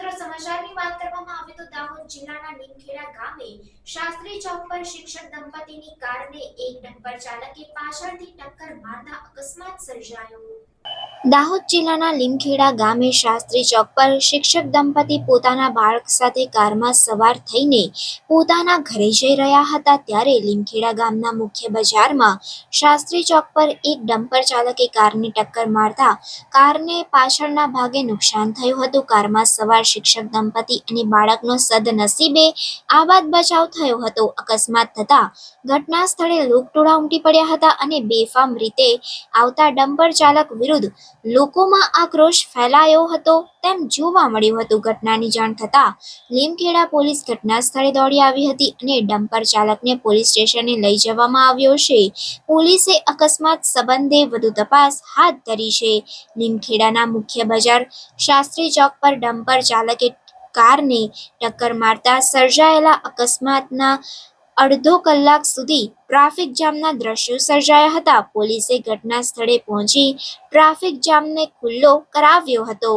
મિત્રો સમાચારની વાત કરવામાં આવે તો દાહોદ જિલ્લાના નીમખેડા ગામે શાસ્ત્રી ચોક પર શિક્ષક દંપતીની કારને એક ડમ્પર ચાલકે પાછળથી ટક્કર મારતા અકસ્માત સર્જાયો. દાહોદ જિલ્લાના લીમખેડા ગામે શાસ્ત્રી ચોક પર શિક્ષક દંપતી પોતાના બાળક સાથે કારમાં સવાર થઈને પોતાના ઘરે જઈ રહ્યા હતા ત્યારે લીમખેડા ગામના મુખ્ય બજારમાં શાસ્ત્રી ચોક પર એક ડમ્પર ચાલકે કારને ટક્કર મારતા કારને પાછળના ભાગે નુકસાન થયું હતું. કારમાં સવાર શિક્ષક દંપતી અને બાળકનો સદનસીબે આબાદ બચાવ થયો હતો. અકસ્માત થતા ઘટના સ્થળે લોકટોળા ઉમટી પડ્યા હતા અને બેફામ રીતે આવતા ડમ્પર ચાલક વિરુદ્ધ લોકોમાં આક્રોશ ફેલાયો હતો તેમ જોવા મળ્યું હતું ઘટનાની જાણ થતાં લીમખેડા પોલીસ ઘટના સ્થળે દોડી આવી હતી અને ડમ્પર ચાલકને પોલીસ સ્ટેશને લઈ જવામાં આવ્યો છે. પોલીસે અકસ્માત સંબંધે વધુ તપાસ હાથ ધરી છે. લીમખેડાના મુખ્ય બજાર શાસ્ત્રી ચોક પર ડમ્પર ચાલકે કારને ટક્કર મારતા સર્જાયેલા અકસ્માતના અડધો કલાક સુધી ટ્રાફિક જામના દ્રશ્યો સર્જાયા હતા. પોલીસે ઘટના સ્થળે પહોંચી ટ્રાફિક જામને ખુલ્લો કરાવ્યો હતો.